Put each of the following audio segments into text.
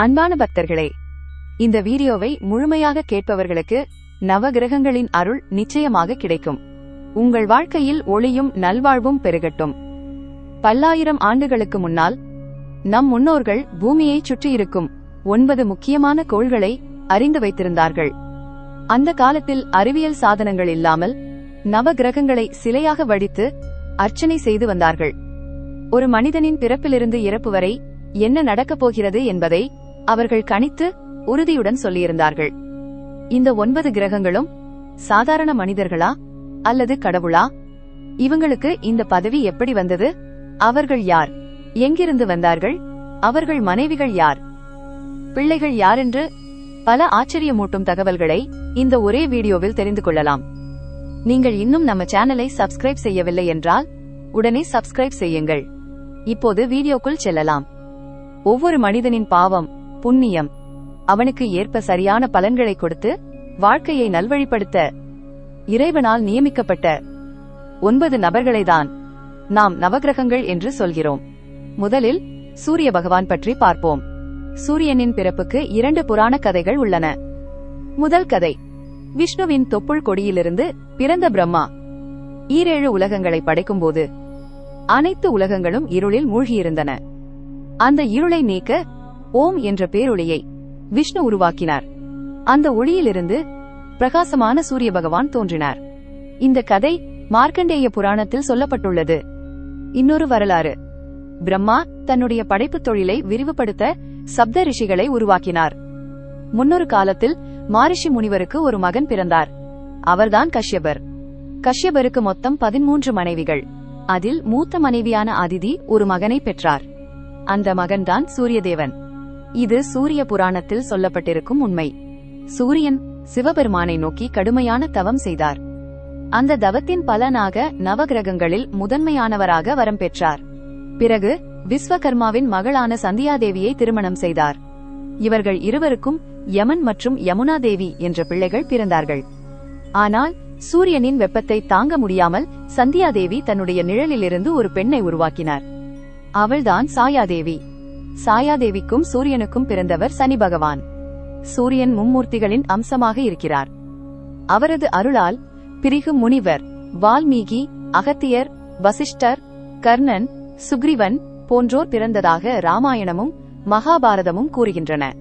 அன்பான பக்தர்களே இந்த வீடியோவை முழுமையாக கேட்பவர்களுக்கு நவகிரகங்களின் அருள் நிச்சயமாக கிடைக்கும். உங்கள் வாழ்க்கையில் ஒளியும் நல்வாழ்வும் பெருகட்டும். பல்லாயிரம் ஆண்டுகளுக்கு முன்னால் நம் முன்னோர்கள் பூமியை சுற்றியிருக்கும் ஒன்பது முக்கியமான கோள்களை அறிந்து வைத்திருந்தார்கள். அந்த காலத்தில் அறிவியல் சாதனங்கள் இல்லாமல் நவகிரகங்களை சிலையாக வடித்து அர்ச்சனை செய்து வந்தார்கள். ஒரு மனிதனின் பிறப்பிலிருந்து இறப்பு வரை என்ன நடக்கப் போகிறது என்பதை அவர்கள் கணித்து உறுதியுடன் சொல்லியிருந்தார்கள். இந்த ஒன்பது கிரகங்களும் சாதாரண மனிதர்களா அல்லது கடவுளா? இவங்களுக்கு இந்த பதவி எப்படி வந்தது? அவர்கள் யார்? எங்கிருந்து வந்தார்கள்? அவர்கள் மனைவிகள் யார்? பிள்ளைகள் யாரென்று பல ஆச்சரியமூட்டும் தகவல்களை இந்த ஒரே வீடியோவில் தெரிந்து கொள்ளலாம். நீங்கள் இன்னும் நம்ம சேனலை சப்ஸ்கிரைப் செய்யவில்லை என்றால் உடனே சப்ஸ்கிரைப் செய்யுங்கள். இப்போது வீடியோக்குள் செல்லலாம். ஒவ்வொரு மனிதனின் பாவம் புண்ணியம். அவனுக்கு ஏற்ப சரியான பலன்களை கொடுத்து வாழ்க்கையை நல்வழிப்படுத்த இறைவனால் நியமிக்கப்பட்ட ஒன்பது நபர்களைதான் நாம் நவகிரகங்கள் என்று சொல்கிறோம். முதலில் சூரிய பகவான் பற்றி பார்ப்போம். சூரியனின் பிறப்புக்கு இரண்டு புராண கதைகள் உள்ளன. முதல் கதை விஷ்ணுவின் தொப்புள் கொடியிலிருந்து பிறந்த பிரம்மா. ஈரேழு உலகங்களை படைக்கும்போது அனைத்து உலகங்களும் இருளில் மூழ்கியிருந்தன. அந்த இருளை நீக்க ஓம் என்ற பேரொளியை விஷ்ணு உருவாக்கினார். அந்த ஒளியிலிருந்து பிரகாசமான சூரிய பகவான் தோன்றினார். இந்த கதை மார்க்கண்டேய புராணத்தில் சொல்லப்பட்டுள்ளது. இன்னொரு வரலாறு. பிரம்மா தன்னுடைய படைப்புத் தொழிலை விரிவுபடுத்த சப்த ரிஷிகளை உருவாக்கினார். முன்னொரு காலத்தில் மாரிஷி முனிவருக்கு ஒரு மகன் பிறந்தார். அவர்தான் கஷ்யபர். கஷ்யபருக்கு மொத்தம் பதிமூன்று மனைவிகள். அதில் மூத்த மனைவியான அதிதி ஒரு மகனை பெற்றார். அந்த மகன்தான் சூரியதேவன். இது சூரிய புராணத்தில் சொல்லப்பட்டிருக்கும் உண்மை. சூரியன் சிவபெருமானை நோக்கி கடுமையான தவம் செய்தார். அந்த தவத்தின் பலனாக நவகிரகங்களில் முதன்மையானவராக வரம் பெற்றார். பிறகு விஸ்வகர்மாவின் மகளான சந்தியாதேவியை திருமணம் செய்தார். இவர்கள் இருவருக்கும் யமன் மற்றும் யமுனா தேவி என்ற பிள்ளைகள் பிறந்தார்கள். ஆனால் சூரியனின் வெப்பத்தை தாங்க முடியாமல் சந்தியாதேவி தன்னுடைய நிழலிலிருந்து ஒரு பெண்ணை உருவாக்கினார். அவள்தான் சாயாதேவி. சாயாதேவிக்கும் சூரியனுக்கும் பிறந்தவர் சனி பகவான். சூரியன் மும்மூர்த்திகளின் அம்சமாக இருக்கிறார். அவரது அருளால் பிரிகு முனிவர் வால்மீகி அகத்தியர் வசிஷ்டர் கர்ணன் சுக்ரீவன் போன்றோர் பிறந்ததாக ராமாயணமும் மகாபாரதமும் கூறுகின்றன.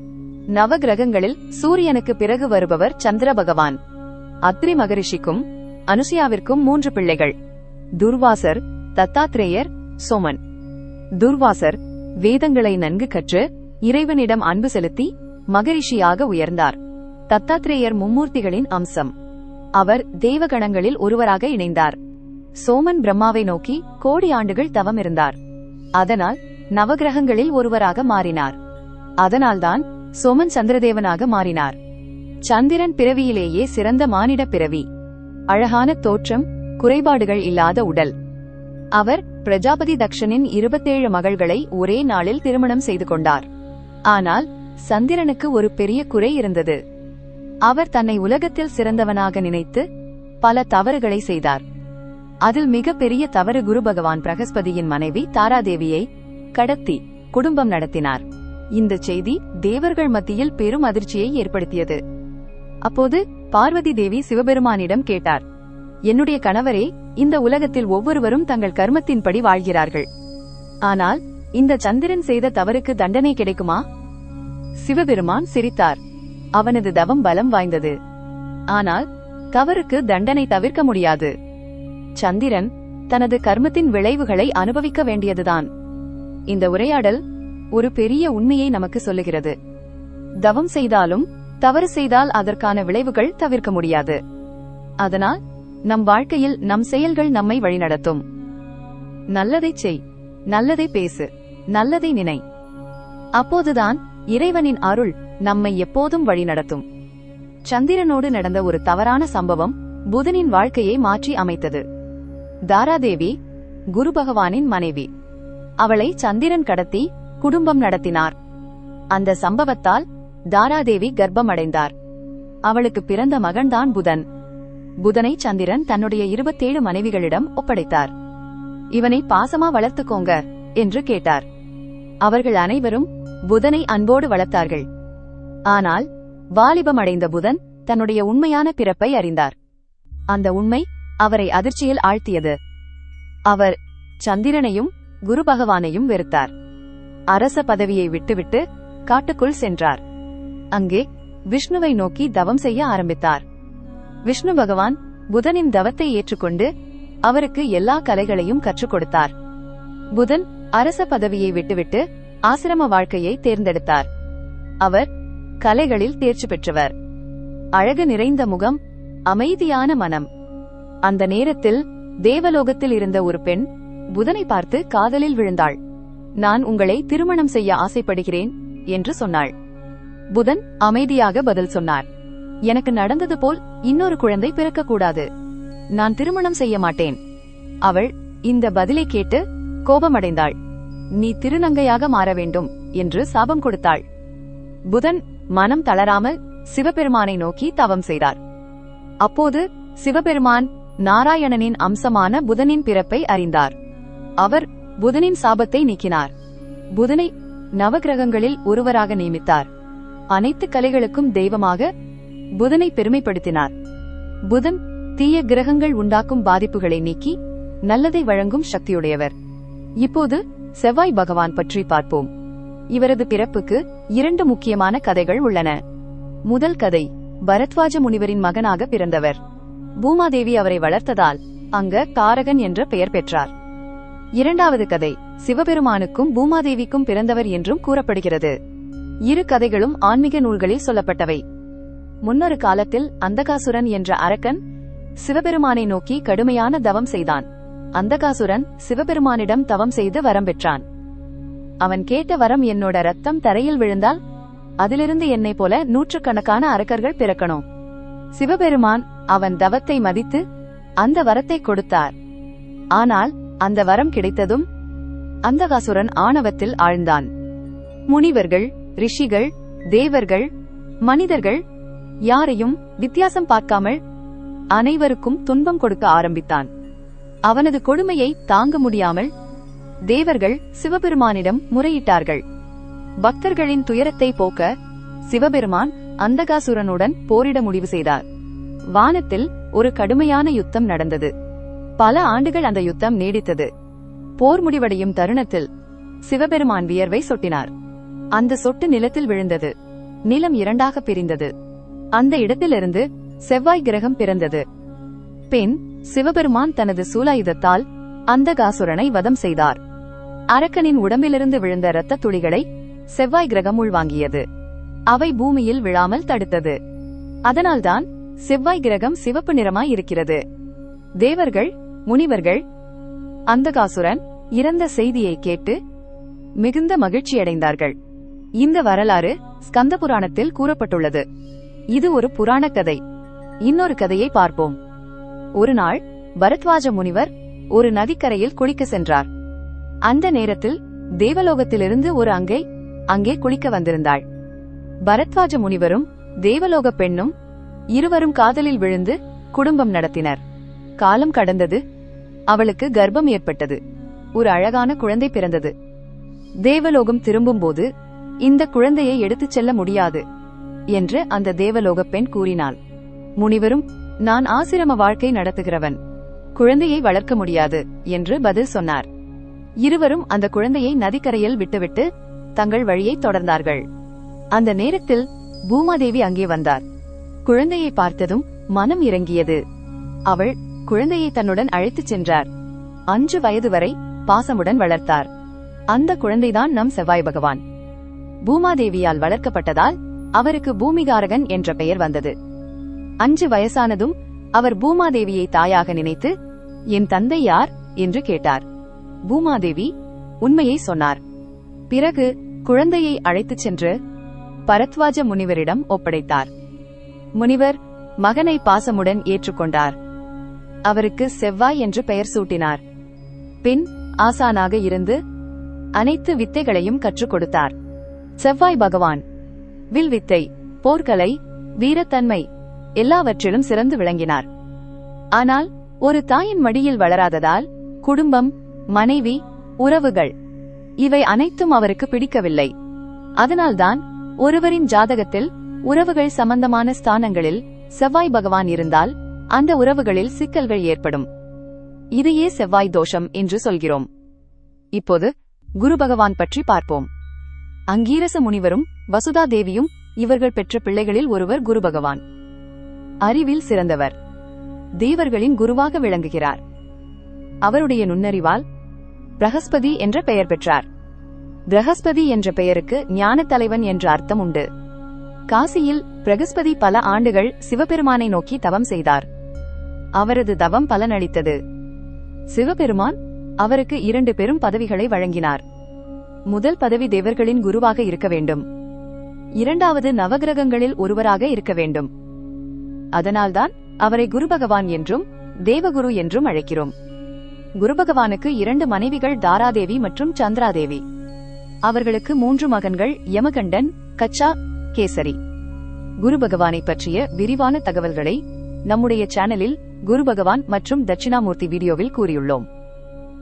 நவகிரகங்களில் சூரியனுக்கு பிறகு வருபவர் சந்திர பகவான். அத்ரி மகரிஷிக்கும் அனுசியாவிற்கும் மூன்று பிள்ளைகள். துர்வாசர் தத்தாத்ரேயர் சோமன். துர்வாசர் வேதங்களை நன்கு கற்று இறைவனிடம் அன்பு செலுத்தி மகரிஷியாக உயர்ந்தார். தத்தாத்ரேயர் மும்மூர்த்திகளின் அம்சம். அவர் தேவகணங்களில் ஒருவராக இணைந்தார். சோமன் பிரம்மாவை நோக்கி கோடி ஆண்டுகள் தவம் இருந்தார். அதனால் நவகிரகங்களில் ஒருவராக மாறினார். அதனால்தான் சோமன் சந்திரதேவனாக மாறினார். சந்திரன் பிறவியிலேயே சிறந்த மானிட பிறவி. அழகான தோற்றம் குறைபாடுகள் இல்லாத உடல். அவர் பிரஜாபதி தக்ஷனின் இருபத்தேழு மகள்களை ஒரே நாளில் திருமணம் செய்து கொண்டார். ஆனால் சந்திரனுக்கு ஒரு பெரிய குறை இருந்தது. அவர் தன்னை உலகத்தில் சிறந்தவனாக நினைத்து பல தவறுகளை செய்தார். அதில் மிக பெரிய தவறு குரு பகவான் பிரகஸ்பதியின் மனைவி தாராதேவியை கடத்தி குடும்பம் நடத்தினார். இந்த செய்தி தேவர்கள் மத்தியில் பெரும் அதிர்ச்சியை ஏற்படுத்தியது. அப்போது பார்வதி தேவி சிவபெருமானிடம் கேட்டார் என்னுடைய கணவரே இந்த உலகத்தில் ஒவ்வொருவரும் தங்கள் கர்மத்தின்படி வாழ்கிறார்கள். ஆனால் இந்த சந்திரன் செய்த தவறுக்கு தண்டனை கிடைக்குமா? சிவபெருமான் சிரித்தார். அவனது தவம் பலம் வாய்ந்தது. ஆனால் தவறுக்கு தண்டனை தவிர்க்க முடியாது. சந்திரன் தனது கர்மத்தின் விளைவுகளை அனுபவிக்க வேண்டியதுதான். இந்த உரையாடல் ஒரு பெரிய உண்மையை நமக்கு சொல்லுகிறது. தவம் செய்தாலும் தவறு செய்தால் அதற்கான விளைவுகள் தவிர்க்க முடியாது. அதனால் நம் வாழ்க்கையில் நம் செயல்கள் நம்மை வழிநடத்தும். நல்லதை செய் நல்லதை பேசு நல்லதை நினை. அப்போதுதான் இறைவனின் அருள் நம்மை எப்போதும் வழிநடத்தும். சந்திரனோடு நடந்த ஒரு தவறான சம்பவம் புதனின் வாழ்க்கையை மாற்றி அமைத்தது. தாராதேவி குரு பகவானின் மனைவி. அவளை சந்திரன் கடத்தி குடும்பம் நடத்தினார். அந்த சம்பவத்தால் தாராதேவி கர்ப்பமடைந்தார். அவளுக்கு பிறந்த மகன்தான் புதன். புதனை சந்திரன் தன்னுடைய இருபத்தேழு மனைவிகளிடம் ஒப்படைத்தார். இவனை பாசமா வளர்த்துக்கோங்க என்று கேட்டார். அவர்கள் அனைவரும் புதனை அன்போடு வளர்த்தார்கள். ஆனால் வாலிபம் அடைந்த புதன் தன்னுடைய உண்மையான பிறப்பை அறிந்தார். அந்த உண்மை அவரை அதிர்ச்சியில் ஆழ்த்தியது. அவர் சந்திரனையும் குரு பகவானையும் வெறுத்தார். அரச பதவியை விட்டுவிட்டு காட்டுக்குள் சென்றார். அங்கே விஷ்ணுவை நோக்கி தவம் செய்ய ஆரம்பித்தார். விஷ்ணு பகவான் புதனின் தவத்தை ஏற்றுக்கொண்டு அவருக்கு எல்லா கலைகளையும் கற்றுக் கொடுத்தார். புதன் அரச பதவியை விட்டுவிட்டு ஆசிரம வாழ்க்கையை தேர்ந்தெடுத்தார். அவர் கலைகளில் தேர்ச்சி பெற்றவர். அழகு நிறைந்த முகம் அமைதியான மனம். அந்த நேரத்தில் தேவலோகத்தில் இருந்த ஒரு பெண் புதனை பார்த்து காதலில் விழுந்தாள். நான் உங்களை திருமணம் செய்ய ஆசைப்படுகிறேன் என்று சொன்னாள். புதன் அமைதியாக பதில் சொன்னார். எனக்கு நடந்தது போல் இன்னொரு குழந்தை பிறக்கக்கூடாது. நான் திருமணம் செய்ய மாட்டேன். அவள் இந்த பதிலை கேட்டு கோபமடைந்தாள். நீ திருநங்கையாக மாற வேண்டும் என்று சாபம் கொடுத்தாள். புதன் மனம் தளராமல் சிவபெருமானை நோக்கி தவம் செய்தார். அப்போது சிவபெருமான் நாராயணனின் அம்சமான புதனின் பிறப்பை அறிந்தார். அவர் புதனின் சாபத்தை நீக்கினார். புதனை நவகிரகங்களில் ஒருவராக நியமித்தார். அனைத்து கலைகளுக்கும் தெய்வமாக புதனை பெருமைப்படுத்தினார். புதன் தீய கிரகங்கள் உண்டாக்கும் பாதிப்புகளை நீக்கி நல்லதை வழங்கும் சக்தியுடையவர். இப்போது செவ்வாய் பகவான் பற்றி பார்ப்போம். இவரது பிறப்புக்கு இரண்டு முக்கியமான கதைகள் உள்ளன. முதல் கதை பரத்வாஜ முனிவரின் மகனாக பிறந்தவர். பூமாதேவி அவரை வளர்த்ததால் அங்க காரகன் என்ற பெயர் பெற்றார். இரண்டாவது கதை சிவபெருமானுக்கும் பூமாதேவிக்கும் பிறந்தவர் என்றும் கூறப்படுகிறது. இரு கதைகளும் ஆன்மீக நூல்களில் சொல்லப்பட்டவை. முன்னொரு காலத்தில் அந்தகாசுரன் என்ற அரக்கன் சிவபெருமானை நோக்கி கடுமையான தவம் செய்தான். அந்தகாசுரன் சிவபெருமானிடம் தவம் செய்து வரம் பெற்றான். அவன் கேட்ட வரம் என்னோட ரத்தம் தரையில் விழுந்தால் அதிலிருந்து என்னை போல நூற்றுக்கணக்கான அரக்கர்கள் பிறக்கணும். சிவபெருமான் அவன் தவத்தை மதித்து அந்த வரத்தை கொடுத்தார். ஆனால் அந்த வரம் கிடைத்ததும் அந்தகாசுரன் ஆணவத்தில் ஆழ்ந்தான். முனிவர்கள் ரிஷிகள் தேவர்கள் மனிதர்கள் யாரையும் வித்தியாசம் பார்க்காமல் அனைவருக்கும் துன்பம் கொடுக்க ஆரம்பித்தான். அவனது கொடுமையை தாங்க முடியாமல் தேவர்கள் சிவபெருமானிடம் முறையிட்டார்கள். பக்தர்களின் துயரத்தை போக்க சிவபெருமான் அந்தகாசுரனுடன் போரிட முடிவு செய்தார். வானத்தில் ஒரு கடுமையான யுத்தம் நடந்தது. பல ஆண்டுகள் அந்த யுத்தம் நீடித்தது. போர் முடிவடையும் தருணத்தில் சிவபெருமான் வியர்வை சொட்டினார். அந்த சொட்டு நிலத்தில் விழுந்தது. நிலம் இரண்டாக பிரிந்தது. அந்த இடத்திலிருந்து செவ்வாய் கிரகம் பிறந்தது. பின் சிவபெருமான் தனது சூலாயுதத்தால் அந்தகாசுரனை வதம் செய்தார். அரக்கனின் உடம்பிலிருந்து விழுந்த இரத்த துளிகளை செவ்வாய் கிரகம் உள்வாங்கியது. அவை பூமியில் விழாமல் தடுத்தது. அதனால்தான் செவ்வாய் கிரகம் சிவப்பு நிறமாய் இருக்கிறது. தேவர்கள் முனிவர்கள் அந்தகாசுரன் இறந்த செய்தியை கேட்டு மிகுந்த மகிழ்ச்சியடைந்தார்கள். இந்த வரலாறு ஸ்கந்த புராணத்தில் கூறப்பட்டுள்ளது. இது ஒரு புராண கதை. இன்னொரு கதையை பார்ப்போம். ஒரு நாள் பரத்வாஜ முனிவர் ஒரு நதிக்கரையில் குளிக்க சென்றார். அந்த நேரத்தில் தேவலோகத்திலிருந்து ஒரு அங்கை அங்கே குளிக்க வந்திருந்தாள். பரத்வாஜ முனிவரும் தேவலோக பெண்ணும் இருவரும் காதலில் விழுந்து குடும்பம் நடத்தினர். காலம் கடந்தது. அவளுக்கு கர்ப்பம் ஏற்பட்டது. ஒரு அழகான குழந்தை பிறந்தது. தேவலோகம் திரும்பும்போது இந்த குழந்தையை எடுத்துச் செல்ல முடியாது. என்று அந்த தேவலோக பெண் கூறினாள். முனிவரும் நான் ஆசிரம வாழ்க்கை நடத்துகிறவன். குழந்தையை வளர்க்க முடியாது என்று பதில் சொன்னார். இருவரும் அந்த குழந்தையை நதிக்கரையில் விட்டுவிட்டு தங்கள் வழியை தொடர்ந்தார்கள். அந்த நேரத்தில் பூமாதேவி அங்கே வந்தார். குழந்தையை பார்த்ததும் மனம் இறங்கியது. அவள் குழந்தையை தன்னுடன் அழைத்துச் சென்றார். அஞ்சு வயது வரை பாசமுடன் வளர்த்தார். அந்த குழந்தைதான் நம் செவ்வாய் பகவான். பூமாதேவியால் வளர்க்கப்பட்டதால் அவருக்கு பூமிகாரகன் என்ற பெயர் வந்தது. அஞ்சு வயசானதும் அவர் பூமாதேவியை தாயாக நினைத்து என் தந்தை யார்? என்று கேட்டார். பூமாதேவி உண்மையை சொன்னார். பிறகு குழந்தையை அழைத்துச் சென்று பரத்வாஜ முனிவரிடம் ஒப்படைத்தார். முனிவர் மகனை பாசமுடன் ஏற்றுக்கொண்டார். அவருக்கு செவ்வாய் என்று பெயர் சூட்டினார். பின் ஆசானாக இருந்து அனைத்து வித்தைகளையும் கற்றுக் கொடுத்தார். செவ்வாய் பகவான் வில் வித்தை போர்க்கலை வீரத்தன்மை எல்லாவற்றிலும் சிறந்து விளங்கினார். ஆனால் ஒரு தாயின் மடியில் வளராததால் குடும்பம் மனைவி உறவுகள் இவை அனைத்தும் அவருக்கு பிடிக்கவில்லை. அதனால்தான் ஒருவரின் ஜாதகத்தில் உறவுகள் சம்பந்தமான ஸ்தானங்களில் செவ்வாய் பகவான் இருந்தால் அந்த உறவுகளில் சிக்கல்கள் ஏற்படும். இதையே செவ்வாய் தோஷம் என்று சொல்கிறோம். இப்போது குரு பகவான் பற்றி பார்ப்போம். அங்கீரச முனிவரும் வசுதா தேவியும் இவர்கள் பெற்ற பிள்ளைகளில் ஒருவர் குரு பகவான். அறிவில் சிறந்தவர். தேவர்களின் குருவாக விளங்குகிறார். அவருடைய நுண்ணறிவால் பிரகஸ்பதி என்ற பெயர் பெற்றார். பிரகஸ்பதி என்ற பெயருக்கு ஞானத் தலைவன் என்ற அர்த்தம் உண்டு. காசியில் பிரகஸ்பதி பல ஆண்டுகள் சிவபெருமானை நோக்கி தவம் செய்தார். அவரது தவம் பலனளித்தது. சிவபெருமான் அவருக்கு இரண்டு பெரும் பதவிகளை வழங்கினார். முதல் பதவி தேவர்களின் குருவாக இருக்க வேண்டும். இரண்டாவது நவகிரகங்களில் ஒருவராக இருக்க வேண்டும். அதனால்தான் அவரை குரு பகவான் என்றும் தேவகுரு என்றும் அழைக்கிறோம். குரு பகவானுக்கு இரண்டு மனைவிகள் தாராதேவி மற்றும் சந்திராதேவி. அவர்களுக்கு மூன்று மகன்கள் யமகண்டன் கச்சா கேசரி. குரு பகவானை பற்றிய விரிவான தகவல்களை நம்முடைய சேனலில் குரு பகவான் மற்றும் தட்சிணாமூர்த்தி வீடியோவில் கூறியுள்ளோம்.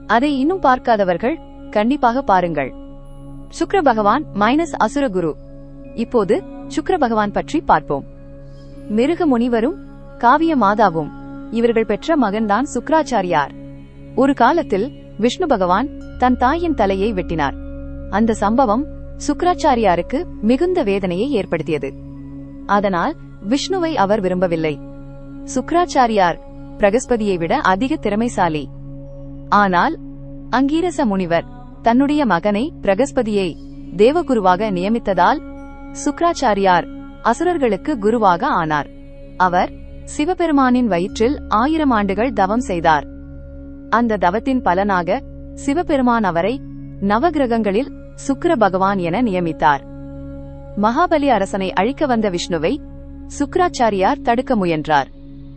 அதை இன்னும் பார்க்காதவர்கள் கண்டிப்பாக பாருங்கள். சுக்ர பகவான் மைனஸ் அசுர குரு. இப்போது சுக்ர பகவான் பற்றி பார்ப்போம். மிருக முனிவரும் காவிய மாதாவும் இவர்கள் பெற்ற மகன்தான் சுக்ராச்சாரியார் ஒரு காலத்தில் விஷ்ணு பகவான் தன் தாயின் தலையை வெட்டினார். அந்த சம்பவம் சுக்ராச்சாரியாருக்கு மிகுந்த வேதனையை ஏற்படுத்தியது. அதனால் விஷ்ணுவை அவர் விரும்பவில்லை. சுக்ராச்சாரியார் பிரகஸ்பதியை விட அதிக திறமைசாலி. ஆனால் அங்கீரச முனிவர் தன்னுடைய மகனை பிரகஸ்பதியை தேவகுருவாக நியமித்ததால் சுக்ராச்சாரியார் அசுரர்களுக்கு குருவாக ஆனார். அவர் சிவபெருமானின் வயிற்றில் ஆயிரம் ஆண்டுகள் தவம் செய்தார். அந்த தவத்தின் பலனாக சிவபெருமான் அவரை நவகிரகங்களில் சுக்கர பகவான் என நியமித்தார். மகாபலி அரசனை அழிக்க வந்த விஷ்ணுவை சுக்ராச்சாரியார் தடுக்க முயன்றார்.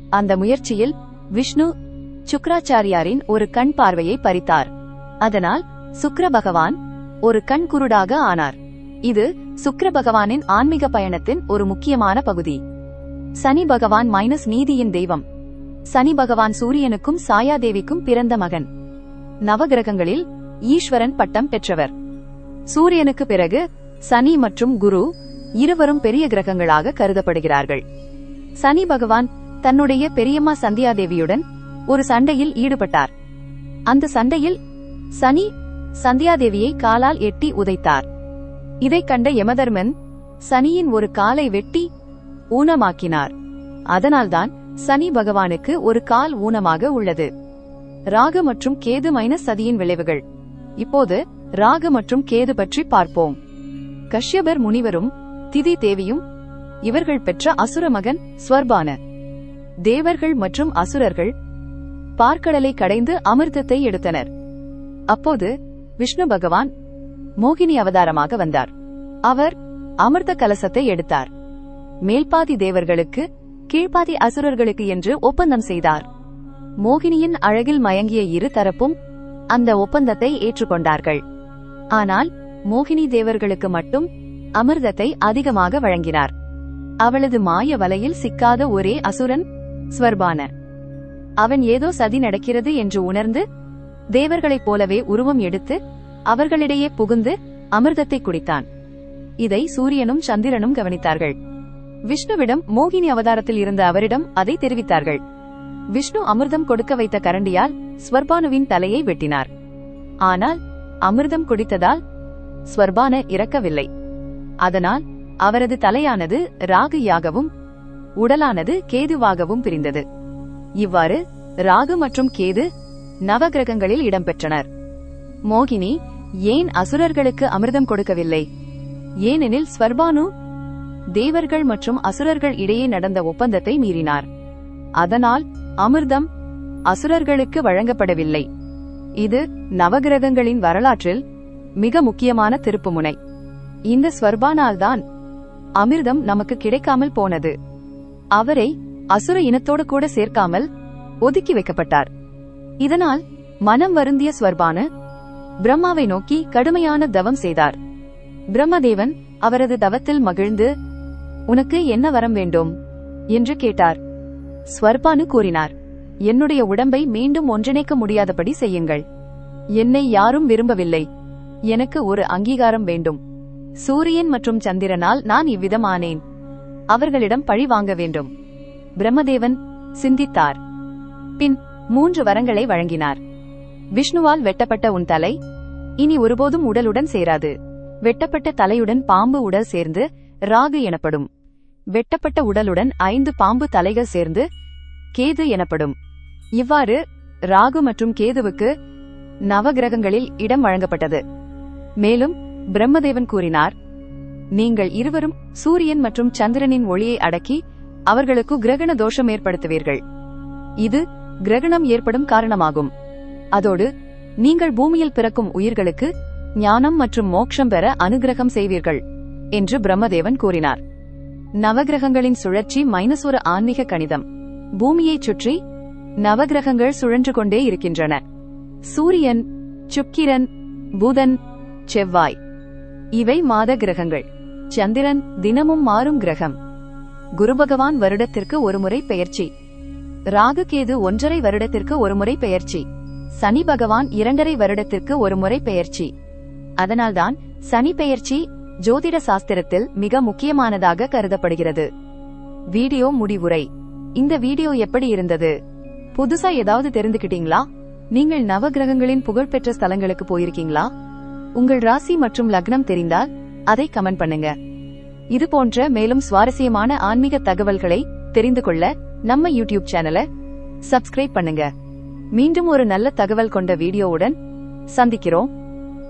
அந்த முயற்சியில் விஷ்ணு சுக்ராச்சாரியாரின் ஒரு கண் பார்வையை பறித்தார். அதனால் சுக்ர பகவான் ஒரு கண் குருடாக ஆனார். இது சுக்ர பகவானின் ஆன்மீக பயணத்தின் ஒரு முக்கியமான பகுதி. சனி பகவான் மைனஸ் நீதியின் தெய்வம். சனி பகவான் சூரியனுக்கும் சாயாதேவிக்கும் பிறந்த மகன். நவகிரகங்களில் ஈஸ்வரன் பட்டம் பெற்றவர். சூரியனுக்கு பிறகு சனி மற்றும் குரு இருவரும் பெரிய கிரகங்களாக கருதப்படுகிறார்கள். சனி பகவான் தன்னுடைய பெரியம்மா சந்தியாதேவியுடன் ஒரு சண்டையில் ஈடுபட்டார். அந்த சண்டையில் சனி சந்தியாதேவியை காலால் எட்டி உதைத்தார். இதைக் கண்ட யமதர்மன் சனியின் ஒரு காலை வெட்டி ஊனமாக்கினார். அதனால்தான் சனி பகவானுக்கு ஒரு கால் ஊனமாக உள்ளது. ராகு மற்றும் கேது மைனஸ் சதியின் விளைவுகள். இப்போது ராகு மற்றும் கேது பற்றி பார்ப்போம். கஷ்யபர் முனிவரும் திதி தேவியும் இவர்கள் பெற்ற அசுர மகன் ஸ்வர்பான. தேவர்கள் மற்றும் அசுரர்கள் பார்க்கடலை கடைந்து அமிர்தத்தை எடுத்தனர். அப்போது விஷ்ணு பகவான் மோகினி அவதாரமாக வந்தார். அவர் அமிர்த கலசத்தை எடுத்தார். மேல்பாதி தேவர்களுக்கு கீழ்பாதி அசுரர்களுக்கு என்று ஒப்பந்தம் செய்தார். மோகினியின் அழகில் மயங்கிய இரு தரப்பும் அந்த ஒப்பந்தத்தை ஏற்றுக்கொண்டார்கள். ஆனால் மோகினி தேவர்களுக்கு மட்டும் அமிர்தத்தை அதிகமாக வழங்கினார். அவளது மாய வலையில் சிக்காத ஒரே அசுரன் ஸ்வர்பான. அவன் ஏதோ சதி நடக்கிறது என்று உணர்ந்து தேவர்களைப் போலவே உருவம் எடுத்து அவர்களிடையே புகுந்து அமிர்தத்தை குடித்தான். இதை சூரியனும் சந்திரனும் கவனித்தார்கள். விஷ்ணுவிடம் மோகினி அவதாரத்தில் இருந்த அவரிடம் அதை தெரிவித்தார்கள். விஷ்ணு அமிர்தம் கொடுக்க வைத்த கரண்டியால் ஸ்வர்பானுவின் தலையை வெட்டினார். ஆனால் அமிர்தம் குடித்ததால் ஸ்வர்பான இறக்கவில்லை. அதனால் அவரது தலையானது ராகுயாகவும் உடலானது கேதுவாகவும் பிரிந்தது. இவ்வாறு ராகு மற்றும் கேது நவகிரகங்களில் இடம்பெற்றனர். மோகினி ஏன் அசுரர்களுக்கு அமிர்தம் கொடுக்கவில்லை? ஏனெனில் ஸ்வர்பானு தேவர்கள் மற்றும் அசுரர்கள் இடையே நடந்த ஒப்பந்தத்தை மீறினார். அதனால் அமிர்தம் அசுரர்களுக்கு வழங்கப்படவில்லை. இது நவகிரகங்களின் வரலாற்றில் மிக முக்கியமான திருப்புமுனை. இந்த ஸ்வர்பானால்தான் அமிர்தம் நமக்கு கிடைக்காமல் போனது. அவரை அசுர இனத்தோடு கூட சேர்க்காமல் ஒதுக்கி வைக்கப்பட்டார். இதனால் மனம் வருந்திய ஸ்வர்பான பிரம்மாவை நோக்கி கடுமையான தவம் செய்தார். பிரம்மதேவன் அவரது தவத்தில் மகிழ்ந்து உனக்கு என்ன வரம் வேண்டும்? என்று கேட்டார். ஸ்வர்பானு கூறினார் என்னுடைய உடம்பை மீண்டும் ஒன்றிணைக்க முடியாதபடி செய்யுங்கள். என்னை யாரும் விரும்பவில்லை. எனக்கு ஒரு அங்கீகாரம் வேண்டும். சூரியன் மற்றும் சந்திரனால் நான் இவ்விதம் ஆனேன் அவர்களிடம் பழி வாங்க வேண்டும். பிரம்மதேவன் சிந்தித்தார். பின் மூன்று வரங்களை வழங்கினார். விஷ்ணுவால் வெட்டப்பட்ட உன் தலை இனி ஒருபோதும் உடலுடன் சேராது. வெட்டப்பட்ட தலையுடன் பாம்பு உடல் சேர்ந்து ராகு எனப்படும். வெட்டப்பட்ட உடலுடன் ஐந்து பாம்பு தலைகள் சேர்ந்து கேது எனப்படும். இவ்வாறு ராகு மற்றும் கேதுவுக்கு நவகிரகங்களில் இடம் வழங்கப்பட்டது. மேலும் பிரம்மதேவன் கூறினார் நீங்கள் இருவரும் சூரியன் மற்றும் சந்திரனின் ஒளியை அடக்கி அவர்களுக்கு கிரகண தோஷம் ஏற்படுத்துவீர்கள். இது கிரகணம் ஏற்படும் காரணமாகும். அதோடு நீங்கள் பூமியில் பிறக்கும் உயிர்களுக்கு ஞானம் மற்றும் மோட்சம் பெற அனுகிரகம் செய்வீர்கள் என்று பிரம்மதேவன் கூறினார். நவகிரகங்களின் சுழற்சி மைனஸ் ஒரு ஆன்மீக கணிதம். பூமியைச் சுற்றி நவகிரகங்கள் சுழன்று கொண்டே இருக்கின்றன. சூரியன் சுக்கிரன் புதன் செவ்வாய் இவை மாத கிரகங்கள். சந்திரன் தினமும் மாறும் கிரகம். குரு பகவான் வருடத்திற்கு ஒருமுறை பெயர்ச்சி. ராகுகேது ஒன்றரை வருடத்திற்கு ஒருமுறை பெயர்ச்சி. சனி பகவான் இரண்டரை வருடத்திற்கு ஒருமுறை பெயர்ச்சி. அதனால்தான் சனி பெயர்ச்சி ஜோதிட சாஸ்திரத்தில் மிக முக்கியமானதாக கருதப்படுகிறது. வீடியோ முடிவுரை. இந்த வீடியோ எப்படி இருந்தது? புதுசா ஏதாவது தெரிந்துகிட்டீங்களா? நீங்கள் நவகிரகங்களின் புகழ்பெற்ற ஸ்தலங்களுக்கு போயிருக்கீங்களா? உங்கள் ராசி மற்றும் லக்னம் தெரிந்தால் அதை கமெண்ட் பண்ணுங்க. இது போன்ற மேலும் சுவாரஸ்யமான ஆன்மீக தகவல்களை தெரிந்து கொள்ள நம்ம யூடியூப் சேனலை சப்ஸ்கிரைப் பண்ணுங்க. மீண்டும் ஒரு நல்ல தகவல் கொண்ட வீடியோவுடன் சந்திக்கிறோம்.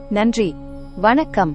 நன்றி. வணக்கம்.